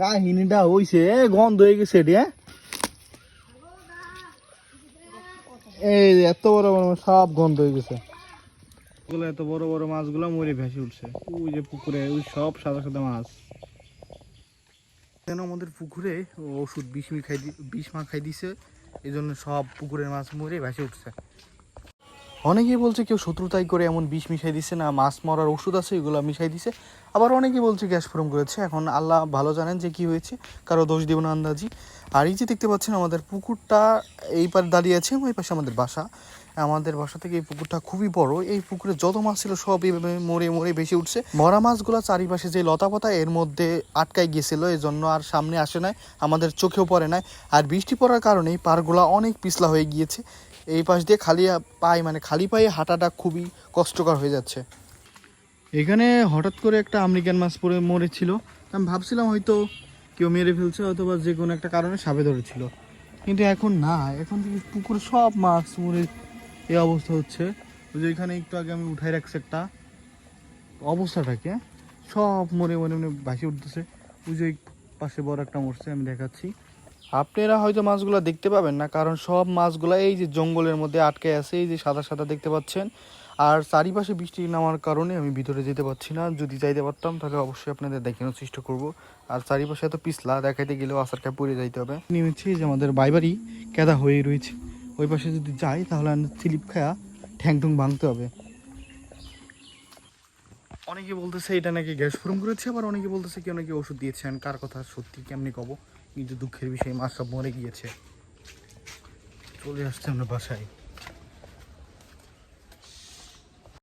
কাহিনীটা হইছে এ, গন্ধ হয়ে গেছে এটি হ্যাঁ? এই এত বড় বড় সব গন্ধ হয়ে গেছে। এত বড় বড় মাছগুলো মরে ভেসে উঠছে। ওই যে পুকুরে ওই সব সাদা সাদা মাছ। কেন আমাদের পুকুরে ওষুধ বিষ খাই বিষ মা খাই দিছে এই জন্য সব পুকুরের মাছ মরে ভেসে উঠছে। অনেকেই বলছে কেউ শত্রুতাই করে এমন বিষ মিশাই দিছে, না, মাছ মরার ওষুধ আছে, এগুলো মিশাই দিছে। আবার অনেকেই বলছে গ্যাস ফর্ম করেছে। এখন আল্লাহ ভালো জানেন যে কি হয়েছে, কারও দোষ দিব না আন্দাজি। আর এই যে দেখতে পাচ্ছেন, আমাদের পুকুরটা এই পারে দাঁড়িয়ে আছে ওই পাশে আমাদের বাসা। আমাদের বাসা থেকে এই পুকুরটা খুবই বড়। এই পুকুরে যত মাছ ছিল, সব এইভাবে মরে মরে বেশি উঠছে। মরা মাছগুলো চারিপাশে যে লতা পাতা এর মধ্যে আটকাই গিয়েছিল এই জন্য আর সামনে আসে নাই, আমাদের চোখেও পড়ে নাই। আর বৃষ্টি পড়ার কারণেই পারগুলা অনেক পিছলা হয়ে গিয়েছে। এই পাশ দিয়ে খালি পায়ে মানে খালি পায়ে হাঁটাটা খুবই কষ্টকর হয়ে যাচ্ছে। এখানে হঠাৎ করে একটা আমেরিকান মাছ পরে মরেছিল। আমি ভাবছিলাম হয়তো কেউ মেরে ফেলছে, অথবা যে কোনো একটা কারণে সাপে ধরেছিল। কিন্তু এখন না, এখন থেকে পুকুরে সব মাছ মরে, এই অবস্থা হচ্ছে। যে এখানে একটু আগে আমি উঠাই রাখছি একটা। অবস্থাটাকে সব মরে মরে মনে ভাসি উঠতেছে। ওই যে পাশে বড় একটা মরছে, আমি দেখাচ্ছি। আপনারা হয়তো মাছগুলো দেখতে পাবেন না, কারণ সব মাছগুলো এই যে জঙ্গলের মধ্যে আটকে আছে, এই যে সাদা সাদা দেখতে পাচ্ছেন। আর চারিপাশে বৃষ্টি নামার কারণে আমি ভিতরে যেতে পারছি না। যদি যাইতে পারতাম, তাহলে অবশ্যই আপনাদের দেখানোর চেষ্টা করব। আর চারিপাশে এত পিছলা, দেখাইতে গেলেও আসার কাপ পড়ে যাইতে হবে। নেমেছি যে আমাদের বাইবারই কেদা হয়েই রয়েছে। ওই পাশে যদি যাই, তাহলে স্লিপ খায়া ঠ্যাং ঠুং ভাঙতে হবে। অনেকে বলতেছে, এটা নাকি গ্যাস ফর্ম করেছে? আবার অনেকে বলতেছে, কেউ নাকি ওষুধ দিয়েছেন? কার কথা সত্যি কেমনি কব? কিন্তু দুঃখের বিষয় মাছ সব মরে গিয়েছে। চলে আসছে আমরা বাসায়।